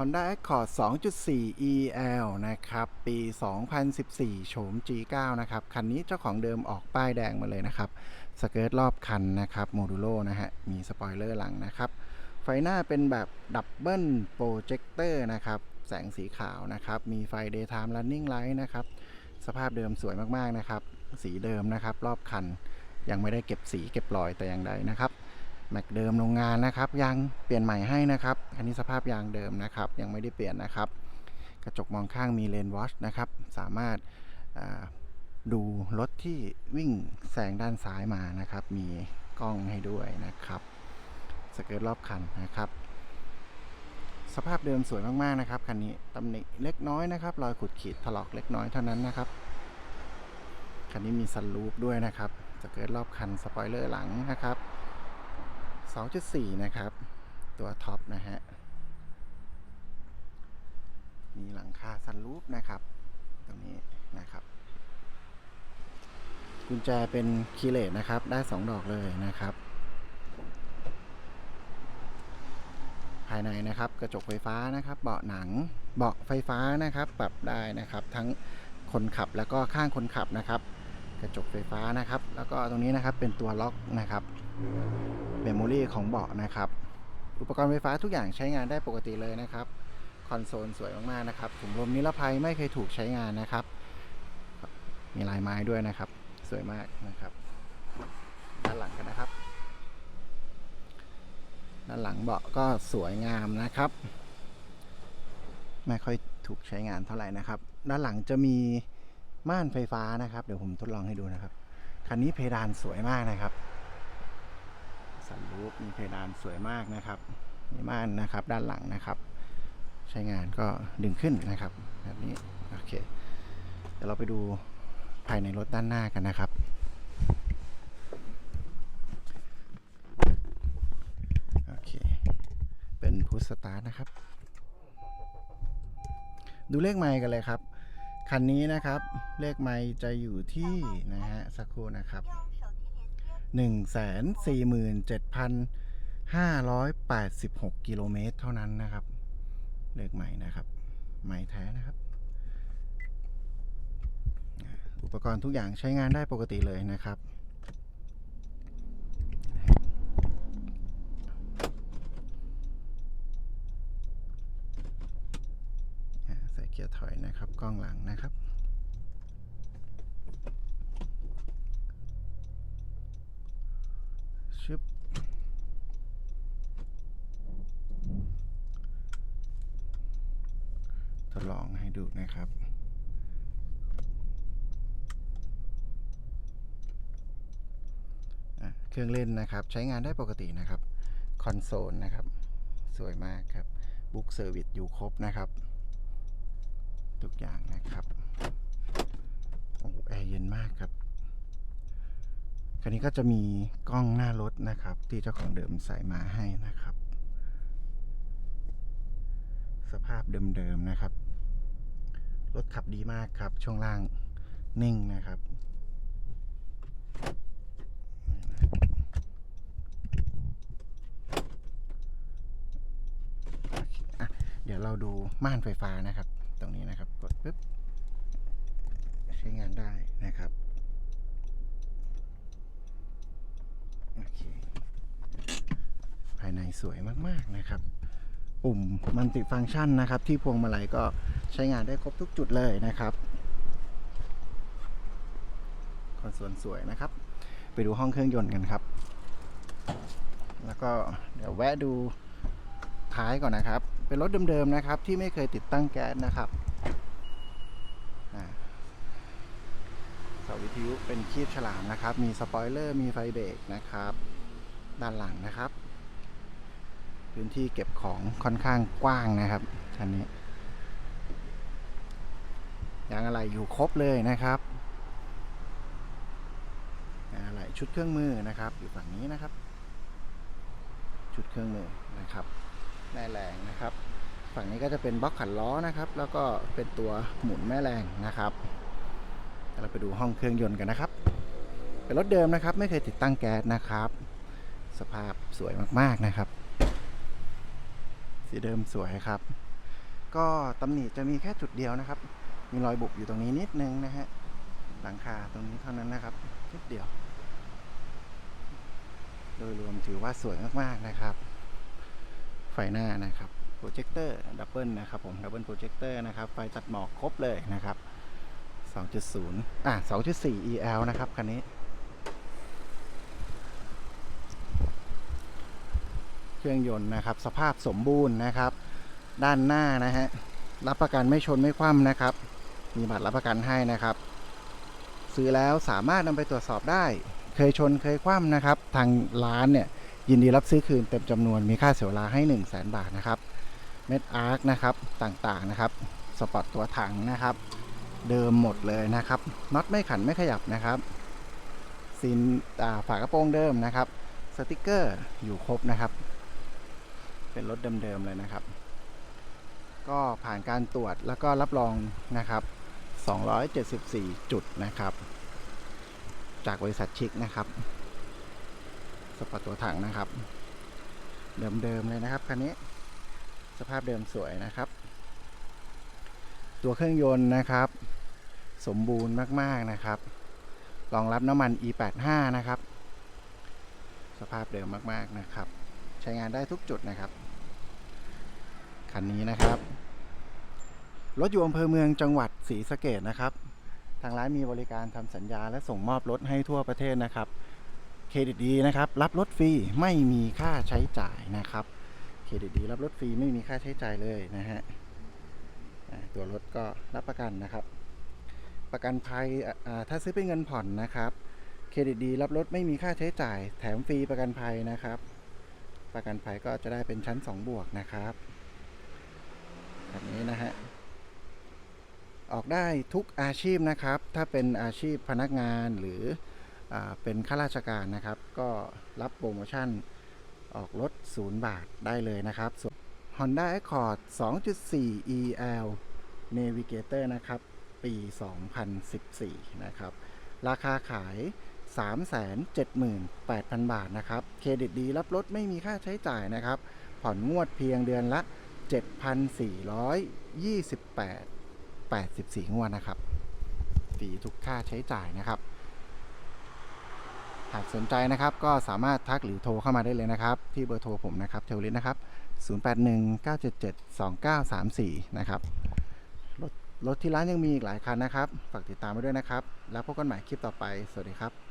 Honda Accord 2.4 EL นะครับ ปี 2014 โฉม G9 นะครับ คันนี้เจ้าของเดิมออกป้ายแดงมาเลยนะครับ สเกิร์ตรอบคันนะครับโมดูโลนะฮะ มีสปอยเลอร์หลังนะครับ ไฟหน้าเป็นแบบดับเบิลโปรเจคเตอร์นะครับ แสงสีขาวนะครับ มีไฟ Daytime Running Light นะครับ สภาพเดิมสวยมาก ๆ นะครับ สีเดิมนะครับ รอบคัน ยังไม่ได้เก็บสีเก็บรอยแต่อย่างใดนะครับ แม็กเดิมโรงงานนะครับยางเปลี่ยนใหม่ให้นะครับอันนี้สภาพยางเดิมนะครับ ยังไม่ได้เปลี่ยนนะครับ กระจกมองข้างมีเลนวอชนะครับ สามารถดูรถที่วิ่งแซงด้านซ้ายมานะครับ มีกล้องให้ด้วยนะครับ สเกิร์ตรอบคันนะครับ สภาพเดิมสวยมากๆนะครับคันนี้ตำหนิเล็กน้อยนะครับรอยขุดขีดถลอกเล็กน้อยเท่านั้นนะครับคันนี้มีซันรูฟด้วยนะครับสเกิร์ตรอบคันสปอยเลอร์หลังนะครับ 2.4 นะครับ ตัวท็อปนะฮะ มีหลังคาซันรูฟนะครับ ตรงนี้นะครับ กุญแจเป็นคีเลสนะครับ ได้ 2 ดอกเลยนะครับ ภายในนะครับกระจกไฟฟ้านะครับ เบาะหนัง เบาะไฟฟ้านะครับ ปรับได้นะครับ ทั้งคนขับแล้วก็ข้างคนขับนะครับ กระจกไฟฟ้านะครับ แล้วก็ตรงนี้นะครับเป็นตัวล็อกนะครับ เมมโมรีของเบาะนะครับ อุปกรณ์ไฟฟ้าทุกอย่างใช้งานได้ปกติเลยนะครับ คอนโซลสวยมากๆนะครับถุงลมนิรภัยไม่เคยถูกใช้งานนะครับ มีลายไม้ด้วยนะครับ สวยมากนะครับ ด้านหลังกันนะครับ ด้านหลังเบาะก็สวยงามนะครับ ไม่ค่อยถูกใช้งานเท่าไหร่นะครับ ด้านหลังจะมีม่านไฟฟ้านะครับ เดี๋ยวผมทดลองให้ดูนะครับ คันนี้เพดานสวยมากนะครับ สันรูปมีเพดานสวยมากนะครับ มีม่านนะครับด้านหลังนะครับ ใช้งานก็ดึงขึ้นนะครับ แบบนี้โอเคเดี๋ยวเราไปดูภายในรถด้านหน้ากันนะครับ โอเค เป็นพุทสตาร์นะครับ ดูเลขไมล์กันเลยครับ คันนี้นะครับ เลขไมล์จะอยู่ที่นะฮะสักครู่นะครับ 147,586 กิโลเมตรเท่านั้นนะครับ เลขใหม่นะครับใหม่แท้นะครับ อุปกรณ์ทุกอย่างใช้งานได้ปกติเลยนะครับใส่เกียร์ถอยนะครับ กล้องหลังนะครับ ชึบท ดลองให้ดูนะครับ เครื่องเล่นนะครับใช้งานได้ปกตินะครับ คอนโซลนะครับ สวยมากครับบุ๊กเซอร์วิสอยู่ครบนะครับ ทุกอย่างนะครับโอ้แอร์เย็นมากครับคันนี้ก็จะมีกล้องหน้ารถนะครับ ที่เจ้าของเดิมใส่มาให้นะครับ สภาพเดิมๆนะครับ รถขับดีมากครับ ช่วงล่างนิ่งนะครับเคอะเดี๋ยวเราดูม่านไฟฟ้านะครับ ตรงนี้นะครับ กดปุ๊บ ใช้งานได้นะครับ โอเค ภายในสวยมาก ๆ นะครับ ปุ่มมัลติฟังก์ชันนะครับ ที่พวงมาลัยก็ใช้งานได้ครบทุกจุดเลยนะครับคอนโซลสวยนะครับ ไปดูห้องเครื่องยนต์กันครับ แล้วก็เดี๋ยวแวะดูท้ายก่อนนะครับ เป็นรถเดิมๆนะครับ ที่ไม่เคยติดตั้งแก๊สนะครับเสาวิทยุเป็นคีบฉลามนะครับ มีสปอยเลอร์ มีไฟเบรกนะครับ ด้านหลังนะครับ พื้นที่เก็บของค่อนข้างกว้างนะครับคันนี้ยางอะไรอยู่ครบเลยนะครับยางอะไรชุดเครื่องมือนะครับ อยู่ฝั่งนี้นะครับ ชุดเครื่องมือนะครับแม่แรงนะครับ ฝั่งนี้ก็จะเป็นบล็อกขันล้อนะครับ แล้วก็เป็นตัวหมุนแม่แรงนะครับเดี๋ยวเราไปดูห้องเครื่องยนต์กันนะครับ เป็นรถเดิมนะครับ ไม่เคยติดตั้งแก๊สนะครับ สภาพสวยมากๆนะครับ สีเดิมสวยครับ ก็ตำหนิจะมีแค่จุดเดียวนะครับ มีรอยบุบอยู่ตรงนี้นิดนึงนะฮะหลังคาตรงนี้เท่านั้นนะครับนิดเดียว โดยรวมถือว่าสวยมากๆนะครับ ไฟหน้านะครับโปรเจคเตอร์ดับเบิลนะครับผมดับเบิลโปรเจคเตอร์นะครับไฟตัดหมอกครบเลยนะครับ 2.0 อะ 2.4 EL นะครับคันนี้ เครื่องยนต์นะครับ สภาพสมบูรณ์นะครับ ด้านหน้านะฮะรับประกันไม่ชนไม่คว่ำนะครับ มีบัตรรับประกันให้นะครับ ซื้อแล้วสามารถนำไปตรวจสอบได้ เคยชนเคยคว่ำนะครับ ทางร้านเนี่ยยินดีรับซื้อคืนเต็มจำนวนมีค่าเสียเวลาให้ 1 0 0 0 0แบาทนะครับเม็ดอาร์คนะครับต่างๆนะครับสปอร์ตตัวถังนะครับ เดิมหมดเลยนะครับน็อตไม่ขันไม่ขยับนะครับซินฝากระโปรงเดิมนะครับสติกเกอร์อยู่ครบนะครับ เป็นรถเดิมๆเลยนะครับ ก็ผ่านการตรวจแล้วก็รับรองนะครับ 274 จุดนะครับ จากบริษัทชิกนะครับสปอร์ตตัวถังนะครับ เดิมๆเลยนะครับคันนี้สภาพเดิมสวยนะครับ ตัวเครื่องยนต์นะครับ สมบูรณ์มากๆนะครับรองรับน้ำมัน E85 นะครับ สภาพเดิมมากๆนะครับ ช้งานได้ทุกจุดนะครับ คันนี้นะครับ รถอยู่อำเภอเมืองจังหวัดศรีสะเกดนะครับ ทางร้านมีบริการทำสัญญาและส่งมอบรถให้ทั่วประเทศนะครับเครดิตดีนะครับ รับรถฟรีไม่มีค่าใช้จ่ายนะครับเครดิตดีรับรถฟรีไม่มีค่าใช้จ่ายเลยนะฮะตัวรถก็รับประกันนะครับ ประกันภัยถ้าซื้อเป็นเงินผ่อนนะครับเครดิตดีรับรถไม่มีค่าใช้จ่าย แถมฟรีประกันภัยนะครับ ประกันภัยก็จะได้เป็นชั้น 2 บวกนะครับแบบนี้นะฮะออกได้ทุกอาชีพนะครับ ถ้าเป็นอาชีพพนักงานหรืออเป็นข้าราชการนะครับ ก็รับโปรโมชั่นออกรถ 0 บาทได้เลยนะครับส่วน Honda Accord 2.4 EL Navigator นะครับ ปี 2014 นะครับ ราคาขาย 378,000 บาทนะครับ เครดิตดีรับรถไม่มีค่าใช้จ่ายนะครับ ผ่อนงวดเพียงเดือนละ 7,428 84 งวดนะครับฟรีทุกค่าใช้จ่ายนะครับ หากสนใจนะครับก็สามารถทักหรือโทรเข้ามาได้เลยนะครับ ที่เบอร์โทรผมนะครับเทวลิสนะครับ 0819772934 นะครับรถรถที่ร้านยังมีอีกหลายคันนะครับ ฝากติดตามไว้ด้วยนะครับ แล้วพบกันใหม่คลิปต่อไป สวัสดีครับ